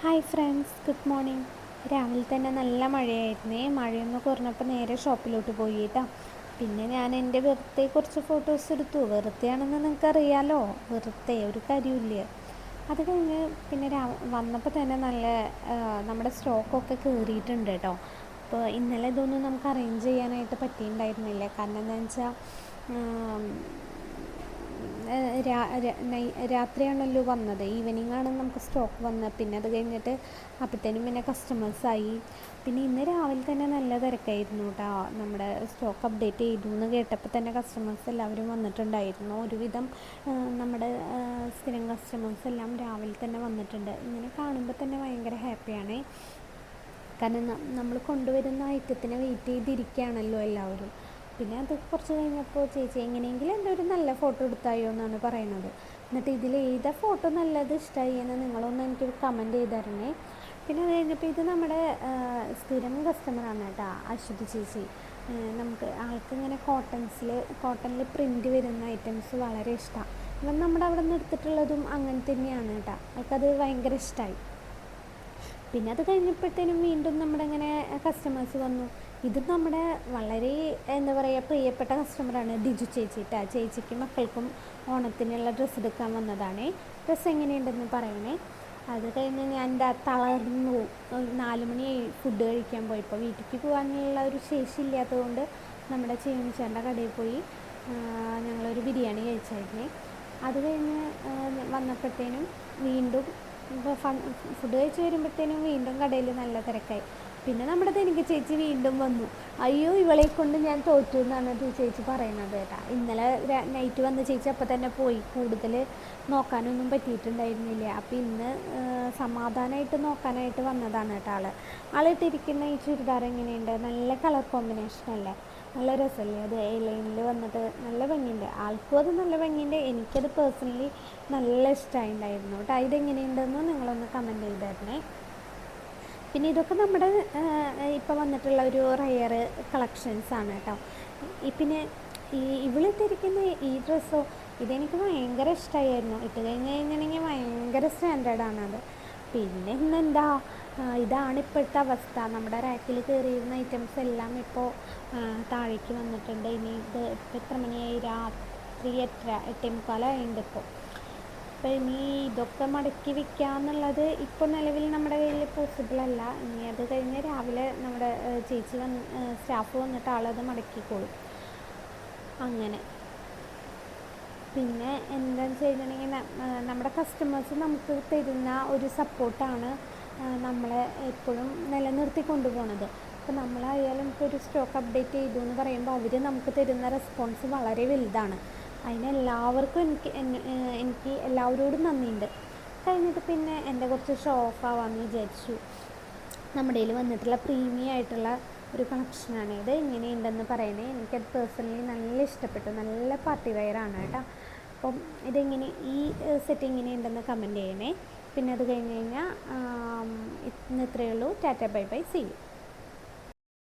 Hi friends good morning രാവിലെ തന്നെ നല്ല മഴയായിരുന്നേ. മഴയൊന്ന് കുറഞ്ഞപ്പോൾ നേരെ ഷോപ്പിലോട്ട് പോയി കേട്ടോ. പിന്നെ ഞാൻ എന്റെ വെറുതെ കുറച്ച് ഫോട്ടോസ് എടുത്തു. വെറുതെയാണെന്ന് നിങ്ങൾക്കറിയാലോ. വെറുതെ ഒരു കാര്യമില്ല അത് കഴിഞ്ഞ് പിന്നെ രാ വന്നപ്പോൾ തന്നെ നല്ല നമ്മുടെ സ്റ്റോക്കൊക്കെ കയറിയിട്ടുണ്ട് കേട്ടോ. അപ്പോൾ ഇന്നലെ ഇതൊന്നും നമുക്ക് അറേഞ്ച് ചെയ്യാനായിട്ട് പറ്റിയിട്ടുണ്ടായിരുന്നില്ല. കാരണം എന്താണെന്ന് വെച്ചാൽ രാത്രിയാണല്ലോ വന്നത്. ഈവനിങ് ആണ് നമുക്ക് സ്റ്റോക്ക് വന്നത്. പിന്നെ അത് കഴിഞ്ഞിട്ട് അപ്പോഴത്തേനും പിന്നെ കസ്റ്റമേഴ്സായി പിന്നെ ഇന്ന് രാവിലെ തന്നെ നല്ല തിരക്കായിരുന്നു കേട്ടോ നമ്മുടെ സ്റ്റോക്ക് അപ്ഡേറ്റ് ചെയ്തു എന്ന് കേട്ടപ്പോൾ തന്നെ കസ്റ്റമേഴ്സ് എല്ലാവരും വന്നിട്ടുണ്ടായിരുന്നു. ഒരുവിധം നമ്മുടെ സ്ഥിരം കസ്റ്റമേഴ്സ് എല്ലാം രാവിലെ തന്നെ വന്നിട്ടുണ്ട്. ഇങ്ങനെ കാണുമ്പോൾ തന്നെ ഭയങ്കര ഹാപ്പിയാണ് കാരണം നമ്മൾ കൊണ്ടുവരുന്ന ഐറ്റത്തിന് വെയിറ്റ് ചെയ്തിരിക്കുകയാണല്ലോ എല്ലാവരും. പിന്നെ അത് കുറച്ച് കഴിഞ്ഞപ്പോൾ ചേച്ചി എങ്ങനെയെങ്കിലും എന്റെ ഒരു നല്ല ഫോട്ടോ എടുത്തായോ എന്നാണ് പറയുന്നത്. എന്നിട്ട് ഇതിൽ ഏതാ ഫോട്ടോ നല്ലത് ഇഷ്ടമായി എന്ന് നിങ്ങളൊന്ന് എനിക്ക് കമന്റ് ചെയ്ത് തരണേ പിന്നെ അത് കഴിഞ്ഞപ്പോൾ ഇത് നമ്മുടെ സ്ഥിരം കസ്റ്റമറാണ് കേട്ടോ അശ്വതി ചേച്ചി. നമുക്ക് ആൾക്ക് ഇങ്ങനെ കോട്ടൺസിൽ കോട്ടണിൽ പ്രിന്റ് വരുന്ന ഐറ്റംസ് വളരെ ഇഷ്ടമാണ് അപ്പം നമ്മുടെ അവിടെ നിന്ന് എടുത്തിട്ടുള്ളതും അങ്ങനെ തന്നെയാണ് കേട്ടോ. ആൾക്കത് ഭയങ്കര ഇഷ്ടമായി പിന്നെ അത് കഴിഞ്ഞപ്പോഴത്തേനും വീണ്ടും നമ്മുടെ ഇങ്ങനെ കസ്റ്റമേഴ്സ് വന്നു. ഇത് നമ്മുടെ വളരെ എന്താ പറയുക പ്രിയപ്പെട്ട കസ്റ്റമറാണ് ദിജു ചേച്ചി കേട്ടോ ചേച്ചിക്കും മക്കൾക്കും ഓണത്തിനുള്ള ഡ്രസ്സ് എടുക്കാൻ വന്നതാണ്. ഡ്രസ്സ് എങ്ങനെയുണ്ടെന്ന് പറയണേ. അത് കഴിഞ്ഞ് ഞാൻ തളർന്നു. നാല് മണി ഫുഡ് കഴിക്കാൻ പോയപ്പോൾ വീട്ടിലേക്ക് പോകാനുള്ള ഒരു ശേഷി ഇല്ലാത്തതുകൊണ്ട് നമ്മുടെ ചേമിച്ചേന്റെ കടയിൽ പോയി ഞങ്ങളൊരു ബിരിയാണി കഴിച്ചായിരുന്നു. അത് കഴിഞ്ഞ് വന്നപ്പോഴത്തേനും വീണ്ടും ഫുഡ് കഴിച്ച് വരുമ്പോഴത്തേനും വീണ്ടും കടയിൽ നല്ല തിരക്കായി. പിന്നെ നമ്മുടെ തനിക്ക് ചേച്ചി വീണ്ടും വന്നു. അയ്യോ ഇവളെ കൊണ്ട് ഞാൻ തോറ്റു എന്നാണ് ചേച്ചി പറയുന്നത് കേട്ടാ. ഇന്നലെ നൈറ്റ് വന്ന ചേച്ചി അപ്പം തന്നെ പോയി. കൂടുതൽ നോക്കാനൊന്നും പറ്റിയിട്ടുണ്ടായിരുന്നില്ല. അപ്പം ഇന്ന് സമാധാനമായിട്ട് നോക്കാനായിട്ട് വന്നതാണ് കേട്ടോ ആൾ ആളിട്ടിരിക്കുന്ന ഈ ചുരിദാർ എങ്ങനെയുണ്ട്? നല്ല കളർ കോമ്പിനേഷൻ അല്ലേ? നല്ല രസമല്ലേ? അത് എ ലൈനിൽ വന്നിട്ട് നല്ല ഭംഗിയുണ്ട്. ആൾക്കും അത് നല്ല ഭംഗിയുണ്ട്. എനിക്കത് പേഴ്സണലി നല്ല ഇഷ്ടമായിട്ടുണ്ടായിരുന്നു കേട്ടോ. ഇതെങ്ങനെയുണ്ടെന്ന് നിങ്ങളൊന്ന് കമന്റ് ചെയ്തായിരുന്നേ പിന്നെ ഇതൊക്കെ നമ്മുടെ ഇപ്പോൾ വന്നിട്ടുള്ള ഒരു റയർ കളക്ഷൻസ് ആണ് കേട്ടോ. പിന്നെ ഈ ഇവളിട്ടിരിക്കുന്ന ഈ ഡ്രസ്സോ ഇതെനിക്ക് ഭയങ്കര ഇഷ്ടമായിരുന്നു ഇട്ട് കഴിഞ്ഞ് കഴിഞ്ഞിട്ടുണ്ടെങ്കിൽ ഭയങ്കര സ്റ്റാൻഡേർഡാണ് അത്. പിന്നെ ഇന്നെന്താ ഇതാണ് ഇപ്പോഴത്തെ അവസ്ഥ. നമ്മുടെ റാക്കിൽ കയറിയിരുന്ന ഐറ്റംസ് എല്ലാം ഇപ്പോൾ താഴേക്ക് വന്നിട്ടുണ്ട്. ഇനി ഇത് ഇപ്പോൾ എത്ര മണിയായി? രാത്രി എത്ര എട്ടേ മുക്കാലായിട്ടുണ്ട് ഇപ്പോൾ അപ്പോൾ ഇനി ഇതൊക്കെ മടക്കി വെക്കുക എന്നുള്ളത് ഇപ്പോൾ നിലവിൽ നമ്മുടെ കയ്യിൽ പോസിബിൾ അല്ല. ഇനി അത് കഴിഞ്ഞ് രാവിലെ നമ്മുടെ ചേച്ചി വന്ന് സ്റ്റാഫ് വന്നിട്ട് ആളത് മടക്കിക്കോളും. അങ്ങനെ. പിന്നെ എന്താണെന്ന് വെച്ച് കഴിഞ്ഞിട്ടുണ്ടെങ്കിൽ നമ്മുടെ കസ്റ്റമേഴ്സ് നമുക്ക് തരുന്ന ഒരു സപ്പോർട്ടാണ് നമ്മളെ എപ്പോഴും നിലനിർത്തി കൊണ്ടുപോകുന്നത് അപ്പോൾ നമ്മളായാലും ഇപ്പോൾ ഒരു സ്റ്റോക്ക് അപ്ഡേറ്റ് ചെയ്തു എന്ന് പറയുമ്പോൾ അവർ നമുക്ക് തരുന്ന റെസ്പോൺസ് വളരെ വലുതാണ്. അതിനെല്ലാവർക്കും എനിക്ക് എനിക്ക് എല്ലാവരോടും നന്ദിയുണ്ട്. കഴിഞ്ഞിട്ട് പിന്നെ എന്റെ കുറച്ച് ഷോ ഓഫ് ആവാമെന്ന് വിചാരിച്ചു. നമ്മുടെ കയ്യിൽ വന്നിട്ടുള്ള പ്രീമിയം ആയിട്ടുള്ള ഒരു കളക്ഷനാണ് ഇത് ഇങ്ങനെയുണ്ടെന്ന് പറയണേ. എനിക്കത് പേഴ്സണലി നല്ല ഇഷ്ടപ്പെട്ടു. നല്ല പാർട്ടി വെയറാണ് കേട്ടോ. അപ്പം ഇതെങ്ങനെ ഈ സെറ്റ് എങ്ങനെയുണ്ടെന്ന് കമന്റ് ചെയ്യണേ. പിന്നെ അത് കഴിഞ്ഞ് കഴിഞ്ഞാൽ ഇന്ന് ഇത്രയേ ഉള്ളൂ. Tata bye bye see you